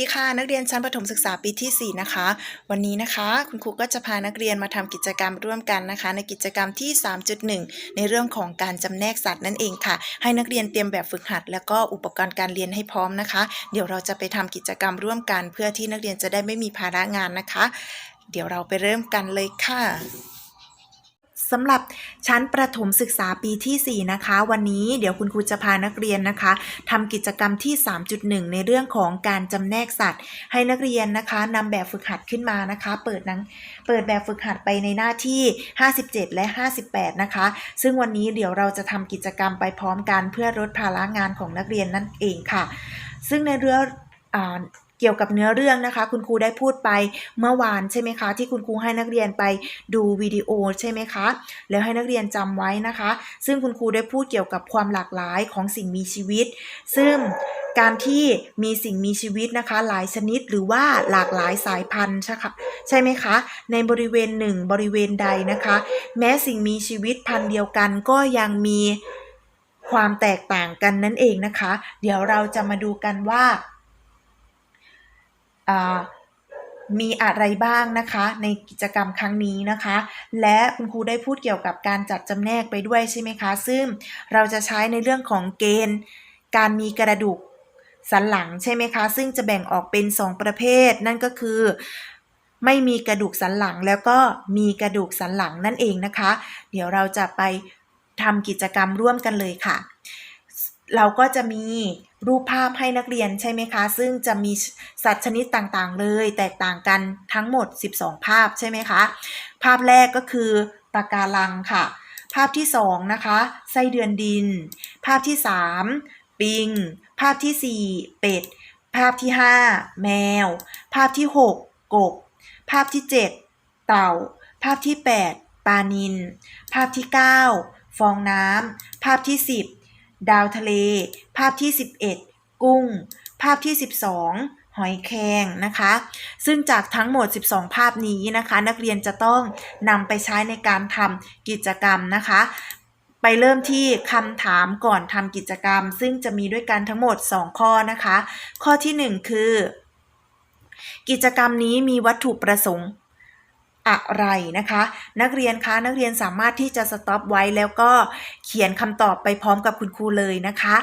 ดีค่ะ นักเรียนชั้นประถมศึกษาปีที่ 4 นะคะ วันนี้นะคะ คุณครูก็จะพานักเรียนมาทำกิจกรรมร่วมกันนะคะ ในกิจกรรมที่ 3.1 ในเรื่องของการจำแนกสัตว์นั่นเองค่ะ ให้นักเรียนเตรียมแบบฝึกหัด แล้วก็อุปกรณ์การเรียนให้พร้อมนะคะ เดี๋ยวเราจะไปทำกิจกรรมร่วมกัน เพื่อที่นักเรียนจะได้ไม่มีภาระงานนะคะ เดี๋ยวเราไปเริ่มกันเลยค่ะ สำหรับชั้นประถมศึกษาปีที่ 4 นะคะ วันนี้เดี๋ยวคุณครูจะพานักเรียนนะคะทำกิจกรรมที่ 3.1 ในเรื่องของการจำแนกสัตว์ ให้นักเรียนนะคะนำแบบฝึกหัดขึ้นมานะคะ เปิดนังเปิดแบบฝึกหัดไปในหน้าที่ 57 และ 58 นะคะ ซึ่งวันนี้เดี๋ยวเราจะทำกิจกรรมไปพร้อมกันเพื่อลดภาระงานของนักเรียนนั่นเองค่ะ ซึ่งในเรื่อง เกี่ยวกับเนื้อเรื่องนะคะ คุณครูได้พูดไปเมื่อวานใช่ไหมคะ ที่คุณครูให้นักเรียนไปดูวิดีโอใช่ไหมคะ แล้วให้นักเรียนจำไว้นะคะ ซึ่งคุณครูได้พูดเกี่ยวกับความหลากหลายของสิ่งมีชีวิต ซึ่งการที่มีสิ่งมีชีวิตนะคะ หลายชนิดหรือว่าหลากหลายสายพันธุ์ใช่ค่ะใช่ไหมคะ ในบริเวณหนึ่งบริเวณใดนะคะ แม้สิ่งมีชีวิตพันธุ์เดียวกันก็ยังมีความแตกต่างกันนั่นเองนะคะ เดี๋ยวเราจะมาดูกันว่า มีอะไรบ้างนะคะในกิจกรรมครั้งนี้นะคะ และคุณครูได้พูดเกี่ยวกับการจัดจำแนกไปด้วยใช่ไหมคะ ซึ่งเราจะใช้ในเรื่องของเกณฑ์ การมีกระดูกสันหลังใช่ไหมคะ ซึ่งจะแบ่งออกเป็น 2 ประเภท นั่นก็คือ ไม่มีกระดูกสันหลังแล้วก็มีกระดูกสันหลังนั่นเองนะคะ เดี๋ยวเราจะไปทำกิจกรรมร่วมกันเลยค่ะ เราก็จะมีรูปภาพให้นักเรียนใช่ไหมคะ ซึ่งจะมีสัตว์ชนิดต่างๆ เลย แตกต่างกันทั้งหมด 12 ภาพใช่ไหมคะ ภาพแรกก็คือปะการังค่ะ ภาพที่ 2 นะคะ ไส้เดือนดิน ภาพที่ 3 ปิง ภาพที่ 4 เป็ด ภาพที่ 5 แมว ภาพที่ 6 กบ ภาพที่ 7 เต่า ภาพที่ 8 ปลานิลภาพที่ 9 ฟองน้ำภาพที่ 10 ดาวทะเล ภาพที่ 11 กุ้ง ภาพที่ 12 หอยแครงนะคะ ซึ่งจากทั้งหมด 12 ภาพนี้นะคะ นักเรียนจะต้องนำไปใช้ในการทำกิจกรรมนะคะ ไปเริ่มที่คำถามก่อนทำกิจกรรม ซึ่งจะมีด้วยกันทั้งหมด 2 ข้อนะคะ ข้อที่ 1 คือ กิจกรรมนี้มีวัตถุประสงค์ อะไรนะคะ นักเรียนคะนักเรียนสามารถที่จะสต็อปไว้แล้วก็เขียนคำตอบไปพร้อมกับคุณครูเลยนะคะ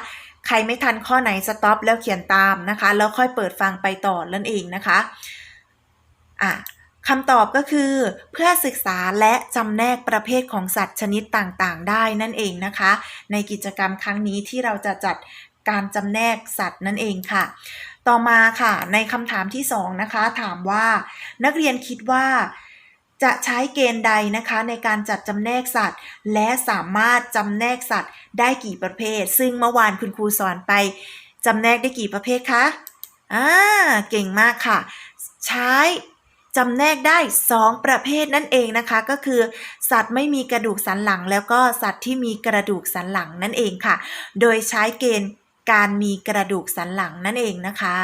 ใครไม่ทันข้อไหนสต็อปแล้วเขียนตามนะคะ แล้วค่อยเปิดฟังไปต่อนั่นเองนะคะอะคำตอบก็คือ เพื่อศึกษาและจำแนกประเภทของสัตว์ชนิดต่างๆ ได้นั่นเองนะคะ ในกิจกรรมครั้งนี้ที่เราจะจัดการจำแนกสัตว์นั่นเองค่ะ ต่อมาค่ะ ในคำถามที่สองนะคะ ถามว่า นักเรียนคิดว่า จะใช้เกณฑ์ใดนะคะในการจัดจำแนกสัตว์ และสามารถจำแนกสัตว์ได้กี่ประเภท ซึ่งเมื่อวานคุณครูสอนไปจำแนกได้กี่ประเภทคะอ่าเก่งมากค่ะ ใช้จำแนกได้ 2 ประเภทนั่นเองนะคะ ก็คือ สัตว์ไม่มีกระดูกสันหลัง แล้วก็สัตว์ที่มีกระดูกสันหลังนั่นเองค่ะ โดยใช้เกณฑ์การมีกระดูกสันหลังนั่นเองนะคะ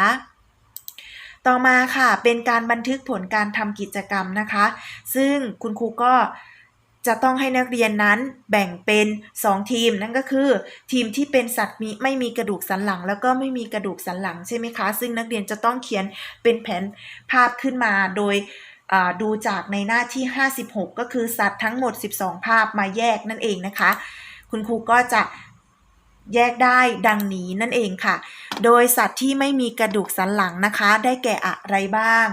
ต่อมาค่ะเป็นการบันทึกผลการทำกิจกรรมนะคะ ซึ่งคุณครูก็จะต้องให้นักเรียนนั้นแบ่งเป็น 2 ทีมนั่นก็คือ ทีมที่เป็นสัตว์มีไม่มีกระดูกสันหลัง แล้วก็ไม่มีกระดูกสันหลังใช่ไหมคะ ซึ่งนักเรียนจะต้องเขียนเป็นแผนภาพขึ้นมาโดยดูจากในหน้าที่ 56 ก็คือสัตว์ทั้งหมด 12 ภาพมาแยกนั่นเองนะคะ คุณครูก็จะ แยกได้ดังนี้นั่นเองค่ะ โดยสัตว์ที่ไม่มีกระดูกสันหลังนะคะ ได้แก่อะไรบ้าง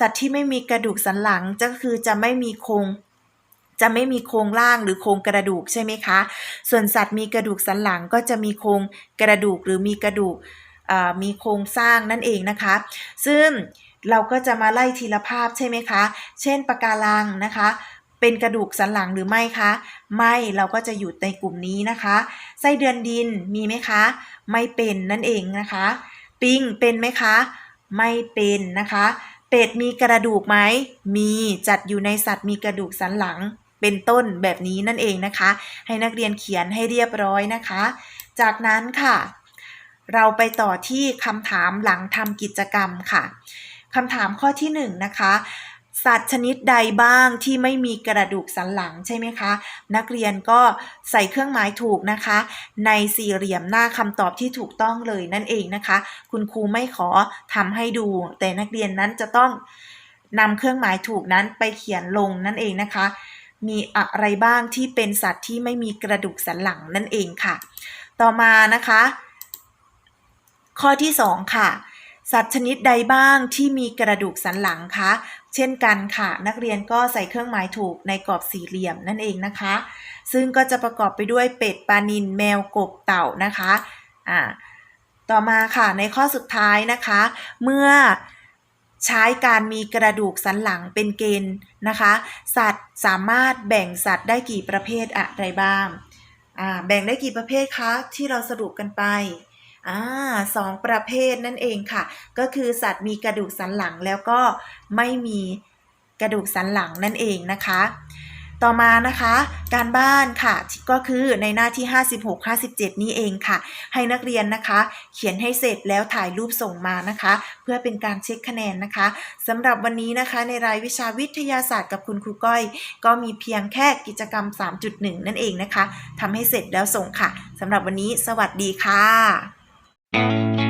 สัตว์ที่ไม่มีกระดูกสันหลังก็คือจะไม่มีโครงจะไม่มีโครงล่างหรือโครงกระดูกใช่ไหมคะ ส่วนสัตว์มีกระดูกสันหลังก็จะมีโครงกระดูกหรือมีกระดูกมีโครงสร้างนั่นเองนะคะ ซึ่งเราก็จะมาไล่ทีละภาพใช่ไหมคะ เช่นปะการังนะคะ เป็นกระดูกสันหลังหรือไม่คะ ไม่เราก็จะอยู่ในกลุ่มนี้นะคะ ไส้เดือนดินมีไหมคะ ไม่เป็นนั่นเองนะคะ ปิงเป็นไหมคะ ไม่เป็นนะคะ เป็ดมีกระดูกไหมมีจัดอยู่ในสัตว์มีกระดูกสันหลังเป็นต้นแบบนี้นั่นเองนะคะ ให้นักเรียนเขียนให้เรียบร้อยนะคะ จากนั้นค่ะ เราไปต่อที่คำถามหลังทำกิจกรรมค่ะคำถามข้อที่1นงนะคะ สัตว์ชนิดใดบ้างที่ไม่มีกระดูกสันหลังใช่ไหมคะ นักเรียนก็ใส่เครื่องหมายถูกนะคะ ในสี่เหลี่ยมหน้าคำตอบที่ถูกต้องเลยนั่นเองนะคะ คุณครูไม่ขอทำให้ดู แต่นักเรียนนั้นจะต้องนำเครื่องหมายถูกนั้นไปเขียนลงนั่นเองนะคะ มีอะไรบ้างที่เป็นสัตว์ที่ไม่มีกระดูกสันหลังนั่นเองค่ะ ต่อมานะคะ ข้อที่ 2 ค่ะ สัตว์ชนิดใดบ้างที่มีกระดูกสันหลังคะ เช่นกันค่ะ นักเรียนก็ใส่เครื่องหมายถูกในกรอบสี่เหลี่ยมนั่นเองนะคะ ซึ่งก็จะประกอบไปด้วยเป็ดปลานิลแมวกบเต่านะคะอ่าต่อมาค่ะในข้อสุดท้ายนะคะ เมื่อใช้การมีกระดูกสันหลังเป็นเกณฑ์นะคะ สัตว์สามารถแบ่งสัตว์ได้กี่ประเภทอะไรบ้างอ่าแบ่งได้กี่ประเภทคะที่เราสรุปกันไป อ่าสองประเภทนั่นเองค่ะ ก็คือสัตว์มีกระดูกสันหลังแล้วก็ไม่มีกระดูกสันหลังนั่นเองนะคะ ต่อมานะคะ การบ้านค่ะก็คือในหน้าที่ 56 57 นี้เองค่ะ ให้นักเรียนนะคะ เขียนให้เสร็จแล้วถ่ายรูปส่งมานะคะ เพื่อเป็นการเช็คคะแนนนะคะสำหรับวันนี้นะคะในรายวิชาวิทยาศาสตร์กับคุณครูก้อย ก็มีเพียงแค่กิจกรรม 3.1 นั่นเองนะคะทำให้เสร็จแล้วส่งค่ะสำหรับวันนี้ สวัสดีค่ะ Thank you.